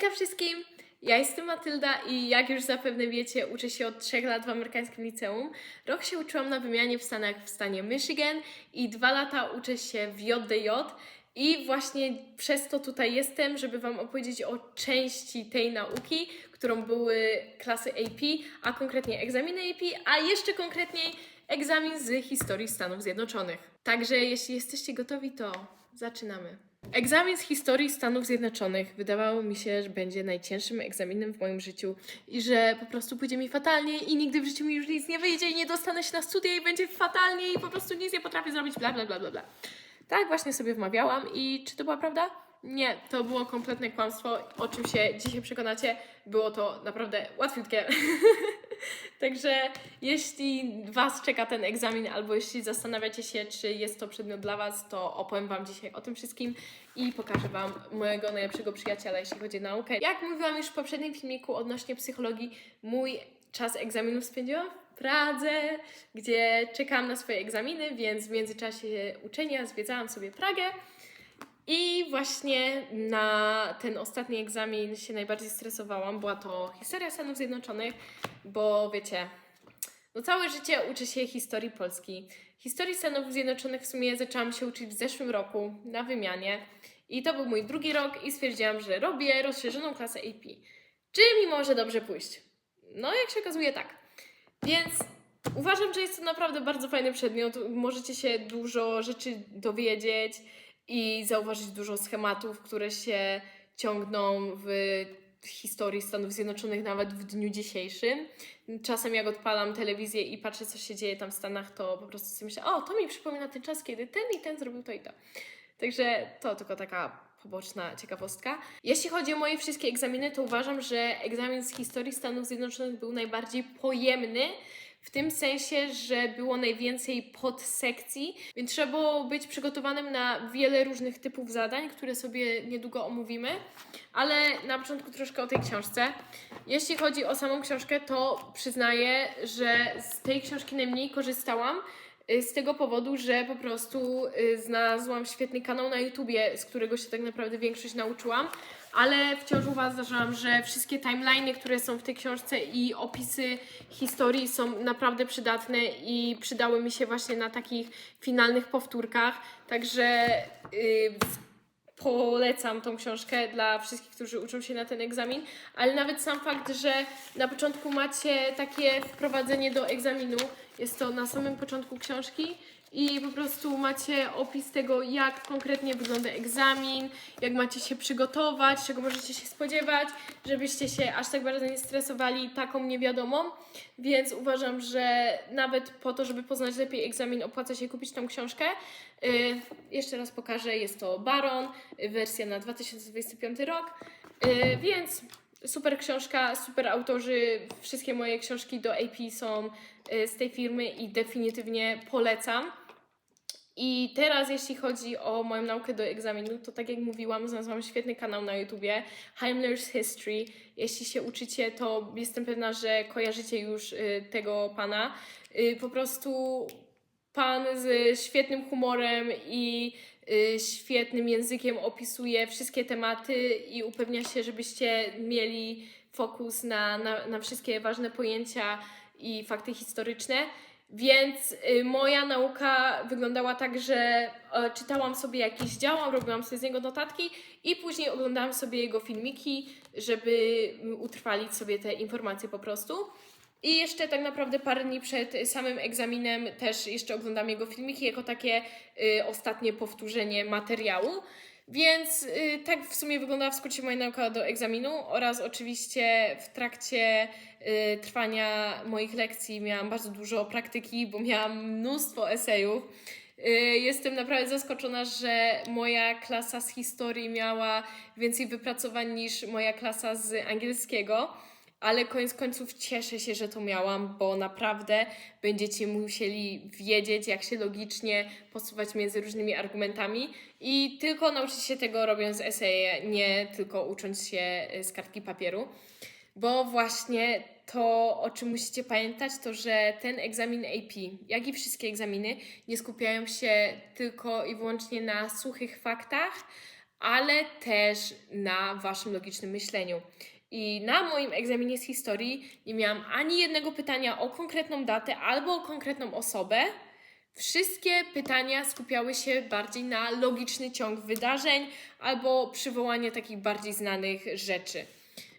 Hejka wszystkim! Ja jestem Matylda i jak już zapewne wiecie, uczę się od 3 lat w amerykańskim liceum. Rok się uczyłam na wymianie w Stanach w stanie Michigan i dwa lata uczę się w JDJ. I właśnie przez to tutaj jestem, żeby Wam opowiedzieć o części tej nauki, którą były klasy AP, a konkretnie egzaminy AP, a jeszcze konkretniej egzamin z historii Stanów Zjednoczonych. Także jeśli jesteście gotowi, to zaczynamy. Egzamin z historii Stanów Zjednoczonych wydawało mi się, że będzie najcięższym egzaminem w moim życiu i że po prostu pójdzie mi fatalnie i nigdy w życiu mi już nic nie wyjdzie i nie dostanę się na studia i będzie fatalnie i po prostu nic nie potrafię zrobić, bla bla bla bla bla. Tak właśnie sobie wmawiałam i czy to była prawda? Nie, to było kompletne kłamstwo, o czym się dzisiaj przekonacie. Było to naprawdę łatwiutkie. Także jeśli Was czeka ten egzamin, albo jeśli zastanawiacie się, czy jest to przedmiot dla Was, to opowiem Wam dzisiaj o tym wszystkim i pokażę Wam mojego najlepszego przyjaciela, jeśli chodzi o naukę. Jak mówiłam już w poprzednim filmiku odnośnie psychologii, mój czas egzaminów spędziłam w Pradze, gdzie czekałam na swoje egzaminy, więc w międzyczasie uczenia zwiedzałam sobie Pragę. I właśnie na ten ostatni egzamin się najbardziej stresowałam. Była to historia Stanów Zjednoczonych, bo wiecie, no całe życie uczę się historii Polski. Historii Stanów Zjednoczonych w sumie zaczęłam się uczyć w zeszłym roku na wymianie. I to był mój drugi rok i stwierdziłam, że robię rozszerzoną klasę AP. Czy mi może dobrze pójść? No, jak się okazuje, tak. Więc uważam, że jest to naprawdę bardzo fajny przedmiot. Możecie się dużo rzeczy dowiedzieć i zauważyć dużo schematów, które się ciągną w historii Stanów Zjednoczonych nawet w dniu dzisiejszym. Czasem jak odpalam telewizję i patrzę, co się dzieje tam w Stanach, to po prostu sobie myślę, o, to mi przypomina ten czas, kiedy ten i ten zrobił to i to. Także to tylko taka poboczna ciekawostka. Jeśli chodzi o moje wszystkie egzaminy, to uważam, że egzamin z historii Stanów Zjednoczonych był najbardziej pojemny, w tym sensie, że było najwięcej podsekcji, więc trzeba było być przygotowanym na wiele różnych typów zadań, które sobie niedługo omówimy. Ale na początku troszkę o tej książce. Jeśli chodzi o samą książkę, to przyznaję, że z tej książki najmniej korzystałam. y, Z tego powodu, że po prostu y, znalazłam świetny kanał na YouTubie, z którego się tak naprawdę większość nauczyłam, ale wciąż uważam, że wszystkie timeliny, które są w tej książce i opisy historii są naprawdę przydatne i przydały mi się właśnie na takich finalnych powtórkach. Także yy, polecam tą książkę dla wszystkich, którzy uczą się na ten egzamin, ale nawet sam fakt, że na początku macie takie wprowadzenie do egzaminu, jest to na samym początku książki i po prostu macie opis tego, jak konkretnie wygląda egzamin, jak macie się przygotować, czego możecie się spodziewać, żebyście się aż tak bardzo nie stresowali taką niewiadomą. Więc uważam, że nawet po to, żeby poznać lepiej egzamin, opłaca się kupić tą książkę. Yy, jeszcze raz pokażę, jest to Baron, yy, wersja na 2025 rok, yy, więc super książka, super autorzy. Wszystkie moje książki do AP są yy, z tej firmy i definitywnie polecam. I teraz, jeśli chodzi o moją naukę do egzaminu, to tak jak mówiłam, znalazłam świetny kanał na YouTubie, Heimler's History. Jeśli się uczycie, to jestem pewna, że kojarzycie już y, tego pana. Y, po prostu pan z świetnym humorem i y, świetnym językiem opisuje wszystkie tematy i upewnia się, żebyście mieli fokus na, na, na wszystkie ważne pojęcia i fakty historyczne. Więc y, moja nauka wyglądała tak, że czytałam sobie jakiś dział, robiłam sobie z niego notatki i później oglądałam sobie jego filmiki, żeby utrwalić sobie te informacje po prostu. I jeszcze tak naprawdę parę dni przed samym egzaminem też jeszcze oglądam jego filmiki jako takie y, ostatnie powtórzenie materiału. Więc y, tak w sumie wyglądała w skrócie moja nauka do egzaminu oraz oczywiście w trakcie y, trwania moich lekcji miałam bardzo dużo praktyki, bo miałam mnóstwo esejów. Y, Jestem naprawdę zaskoczona, że moja klasa z historii miała więcej wypracowań niż moja klasa z angielskiego ale koniec końców cieszę się, że to miałam, bo naprawdę będziecie musieli wiedzieć, jak się logicznie posuwać między różnymi argumentami i tylko nauczyć się tego robiąc eseje, nie tylko ucząc się y, z kartki papieru. Bo właśnie to, o czym musicie pamiętać, to że ten egzamin AP, jak i wszystkie egzaminy, nie skupiają się tylko i wyłącznie na suchych faktach, ale też na waszym logicznym myśleniu. I na moim egzaminie z historii nie miałam ani jednego pytania o konkretną datę albo o konkretną osobę. Wszystkie pytania skupiały się bardziej na logiczny ciąg wydarzeń albo przywołanie takich bardziej znanych rzeczy.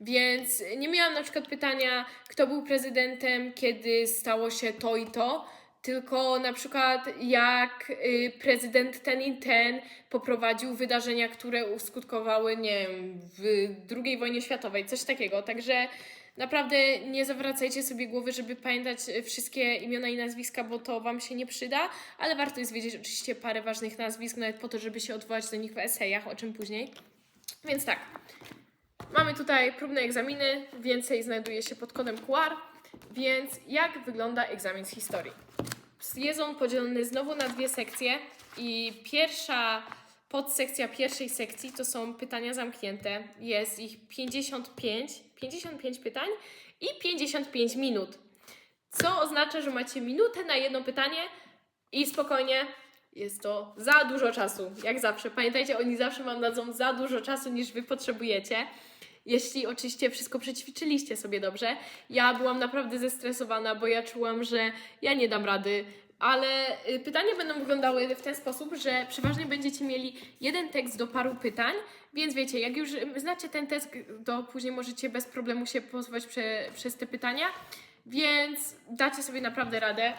Więc nie miałam na przykład pytania, kto był prezydentem, kiedy stało się to i to, tylko na przykład jak y, prezydent ten i ten poprowadził wydarzenia, które uskutkowały, nie wiem, w II wojnie światowej, coś takiego. Także naprawdę nie zawracajcie sobie głowy, żeby pamiętać y, wszystkie imiona i nazwiska, bo to Wam się nie przyda, ale warto jest wiedzieć oczywiście parę ważnych nazwisk, nawet po to, żeby się odwołać do nich w esejach, o czym później. Więc tak, Mamy tutaj próbne egzaminy, więcej znajduje się pod kodem QR, więc jak wygląda egzamin z historii? Jest on podzielony znowu na dwie sekcje i pierwsza podsekcja pierwszej sekcji to są pytania zamknięte. Jest ich 55, 55 pytań i 55 minut. Co oznacza, że macie minutę na jedno pytanie i spokojnie jest to za dużo czasu, jak zawsze. Pamiętajcie, oni zawsze Wam dadzą za dużo czasu, niż Wy potrzebujecie. Jeśli oczywiście wszystko przećwiczyliście sobie dobrze. Ja byłam naprawdę zestresowana, bo ja czułam, że ja nie dam rady. Ale y, pytania będą wyglądały w ten sposób, że przeważnie będziecie mieli jeden tekst do paru pytań, więc wiecie, jak już znacie ten tekst, to później możecie bez problemu się pozwać prze, przez te pytania, więc dacie sobie naprawdę radę.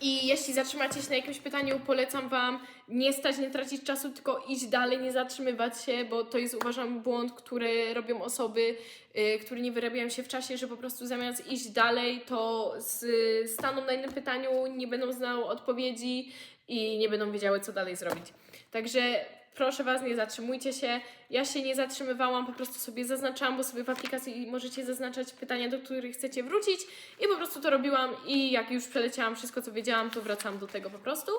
I jeśli zatrzymacie się na jakimś pytaniu, polecam Wam nie stać, nie tracić czasu, tylko iść dalej, nie zatrzymywać się, bo to jest uważam błąd, który robią osoby, yy, które nie wyrabiają się w czasie, że po prostu zamiast iść dalej, to z, staną na innym pytaniu, nie będą znały odpowiedzi i nie będą wiedziały, co dalej zrobić. Także proszę Was, nie zatrzymujcie się. Ja się nie zatrzymywałam, po prostu sobie zaznaczałam, bo sobie w aplikacji możecie zaznaczać pytania, do których chcecie wrócić i po prostu to robiłam i jak już przeleciałam wszystko, co wiedziałam, to wracam do tego po prostu.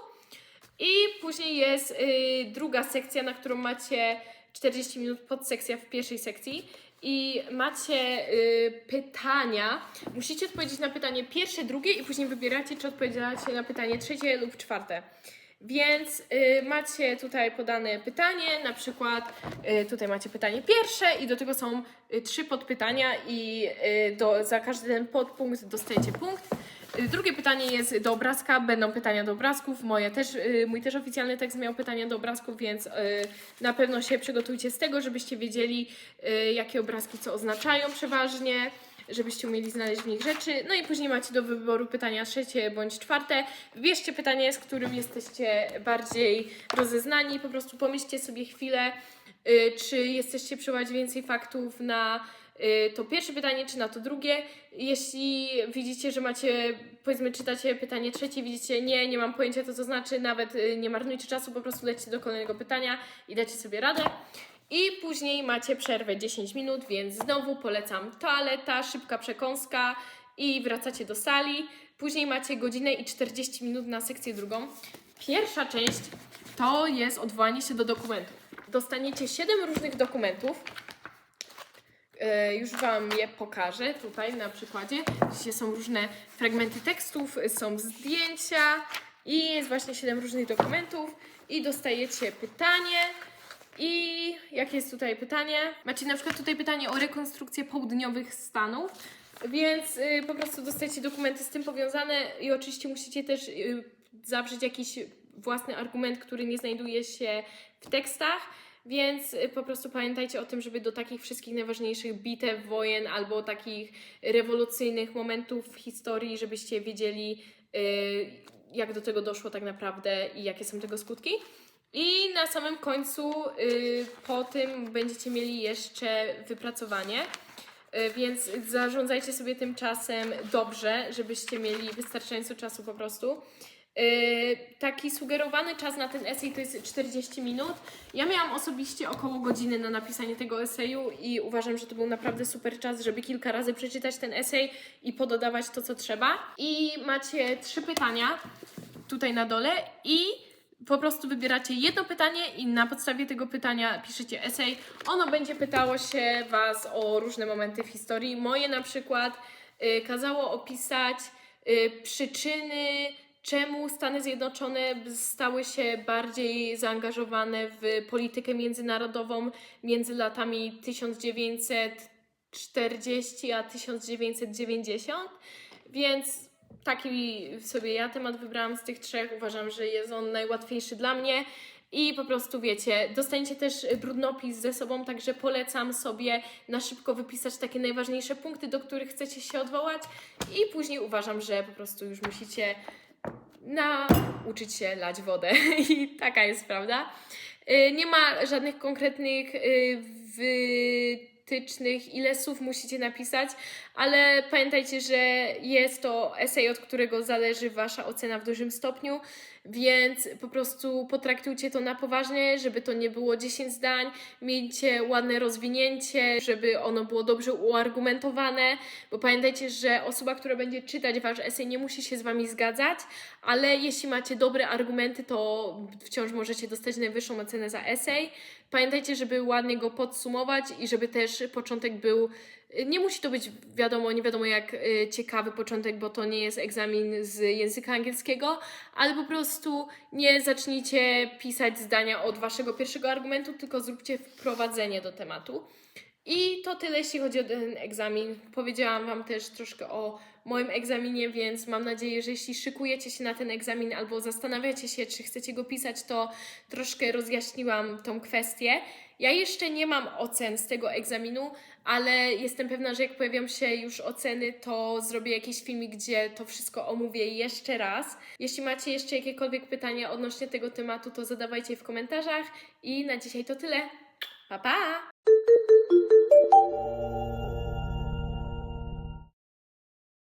I później jest y, druga sekcja, na którą macie 40 minut podsekcja w pierwszej sekcji i macie y, pytania. Musicie odpowiedzieć na pytanie pierwsze, drugie i później wybieracie, czy odpowiedziacie na pytanie trzecie lub czwarte. Więc y, macie tutaj podane pytanie, na przykład y, tutaj macie pytanie pierwsze i do tego są y, trzy podpytania i y, do, za każdy ten podpunkt dostajecie punkt. Y, Drugie pytanie jest do obrazka, będą pytania do obrazków. Moje też, y, mój też oficjalny tekst miał pytania do obrazków, więc y, na pewno się przygotujcie z tego, żebyście wiedzieli, y, jakie obrazki co oznaczają przeważnie żebyście umieli znaleźć w nich rzeczy. No i później macie do wyboru pytania trzecie bądź czwarte. Wybierzcie pytanie, z którym jesteście bardziej rozeznani. Po prostu pomyślcie sobie chwilę, y, czy jesteście przywołać więcej faktów na y, to pierwsze pytanie, czy na to drugie. Jeśli widzicie, że macie, powiedzmy, czytacie pytanie trzecie, widzicie, nie, nie mam pojęcia, co to znaczy, nawet y, nie marnujcie czasu, po prostu lećcie do kolejnego pytania i dacie sobie radę. I później macie przerwę 10 minut, więc znowu polecam toaleta, szybka przekąska i wracacie do sali. Później macie godzinę i 40 minut na sekcję drugą. Pierwsza część to jest odwołanie się do dokumentów. Dostaniecie 7 różnych dokumentów. E, Już Wam je pokażę tutaj na przykładzie. Dzisiaj są różne fragmenty tekstów, są zdjęcia i jest właśnie 7 różnych dokumentów i dostajecie pytanie. I jakie jest tutaj pytanie? Macie na przykład tutaj pytanie o rekonstrukcję południowych Stanów, więc y, po prostu dostajecie dokumenty z tym powiązane i oczywiście musicie też y, zawrzeć jakiś własny argument, który nie znajduje się w tekstach. Więc y, po prostu pamiętajcie o tym, żeby do takich wszystkich najważniejszych bitew, wojen albo takich rewolucyjnych momentów w historii, żebyście wiedzieli, y, jak do tego doszło tak naprawdę i jakie są tego skutki. I na samym końcu y, po tym będziecie mieli jeszcze wypracowanie. Y, Więc zarządzajcie sobie tym czasem dobrze, żebyście mieli wystarczająco czasu po prostu. Y, Taki sugerowany czas na ten esej to jest 40 minut. Ja miałam osobiście około godziny na napisanie tego eseju i uważam, że to był naprawdę super czas, żeby kilka razy przeczytać ten esej i pododawać to, co trzeba. I macie trzy pytania tutaj na dole i po prostu wybieracie jedno pytanie i na podstawie tego pytania piszecie esej. Ono będzie pytało się Was o różne momenty w historii. Moje na przykład y, kazało opisać y, przyczyny czemu Stany Zjednoczone stały się bardziej zaangażowane w politykę międzynarodową między latami 1940 a 1990. Więc taki sobie ja temat wybrałam z tych trzech. Uważam, że jest on najłatwiejszy dla mnie. I po prostu wiecie, dostaniecie też brudnopis ze sobą, także polecam sobie na szybko wypisać takie najważniejsze punkty, do których chcecie się odwołać. I później uważam, że po prostu już musicie nauczyć się lać wodę. I taka jest prawda. Y, Nie ma żadnych konkretnych y, wytycznych, ile słów musicie napisać, ale pamiętajcie, że jest to esej, od którego zależy Wasza ocena w dużym stopniu, więc po prostu potraktujcie to na poważnie, żeby to nie było 10 zdań, miejcie ładne rozwinięcie, żeby ono było dobrze uargumentowane, bo pamiętajcie, że osoba, która będzie czytać Wasz esej nie musi się z Wami zgadzać, ale jeśli macie dobre argumenty, to wciąż możecie dostać najwyższą ocenę za esej. Pamiętajcie, żeby ładnie go podsumować i żeby też początek był. Nie musi to być wiadomo, nie wiadomo jak y, ciekawy początek, bo to nie jest egzamin z języka angielskiego, ale po prostu nie zacznijcie pisać zdania od waszego pierwszego argumentu, tylko zróbcie wprowadzenie do tematu. I to tyle, jeśli chodzi o ten egzamin. Powiedziałam Wam też troszkę o moim egzaminie, więc mam nadzieję, że jeśli szykujecie się na ten egzamin albo zastanawiacie się, czy chcecie go pisać, to troszkę rozjaśniłam tą kwestię. Ja jeszcze nie mam ocen z tego egzaminu, ale jestem pewna, że jak pojawią się już oceny, to zrobię jakiś filmik, gdzie to wszystko omówię jeszcze raz. Jeśli macie jeszcze jakiekolwiek pytania odnośnie tego tematu, to zadawajcie je w komentarzach. I na dzisiaj to tyle. Pa, pa!